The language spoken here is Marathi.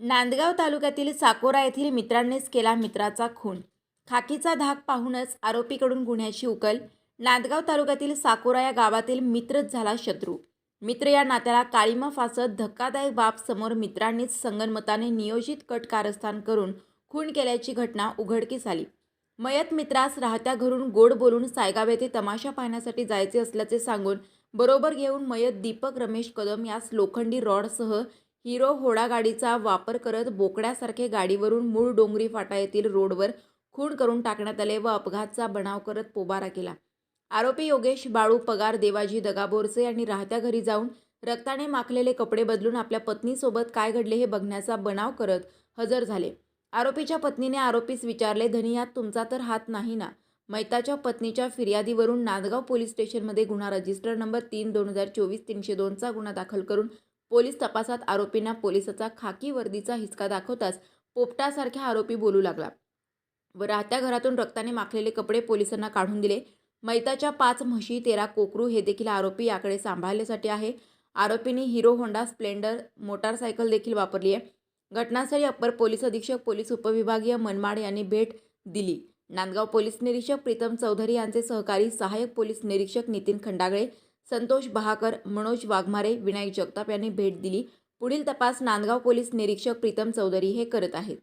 नांदगाव तालुक्यातील साकोरा येथील मित्रांनीच केला मित्राचा खून. खाकीचा धाक पाहूनच आरोपीकडून गुन्ह्याची उकल. नांदगाव तालुक्यातील साकोरा या गावातील मित्रच झाला शत्रू. मित्र या नात्याला काळीमा फासत धक्कादायक बाब समोर मित्रांनीच संगनमताने नियोजित कट कारस्थान करून खून केल्याची घटना उघडकीस आली. मयत मित्रास राहत्या घरून गोड बोलून सायगाव येथे तमाशा पाहण्यासाठी जायचे असल्याचे सांगून बरोबर घेऊन मयत दीपक रमेश कदम यास लोखंडी रॉडसह हिरो होडा गाडीचा वापर करत बोकड्यासारखे गाडीवरून मूळ डोंगरी फाटा येथील रोडवर खून करून टाकण्यात आले व अपघातचा बनाव करत पोबारा केला. आरोपी योगेश बाळू पगार देवाजी दगाबोरसे यांनी राहत्या घरी जाऊन रक्ताने माखलेले कपडे बदलून आपल्या पत्नीसोबत काय घडले हे बघण्याचा बनाव करत हजर झाले. आरोपीच्या पत्नीने आरोपीस विचारले धनियात तुमचा तर हात नाही ना मैताच्या पत्नीच्या फिर्यादीवरून नांदगाव पोलीस स्टेशनमध्ये गुन्हा रजिस्टर नंबर तीन दोन हजार चोवीस तीनशे दोनचा गुन्हा दाखल करून पोलीस तपासात आरोपींना पोलिसाचा खाकी वर्दीचा हिसका दाखवताच पोपटासारख्या आरोपी बोलू लागला व राहत्या घरातून रक्ताने माखलेले कपडे पोलिसांना काढून दिले. मैताच्या पाच म्हशी तेरा कोकरू हे देखील आरोपी याकडे सांभाळण्यासाठी आहे. आरोपींनी हिरो होंडा स्प्लेंडर मोटारसायकल देखील वापरली आहे. घटनास्थळी अप्पर पोलीस अधीक्षक पोलीस उपविभागीय मनमाड यांनी भेट दिली. नांदगाव पोलीस निरीक्षक प्रीतम चौधरी यांचे सहकारी सहाय्यक पोलीस निरीक्षक नितीन खंडागळे संतोष बहाकर मनोज वाघमारे विनायक जगताप यांनी भेट दिली. पुढील तपास नांदगाव पोलीस निरीक्षक प्रीतम चौधरी हे करत आहेत.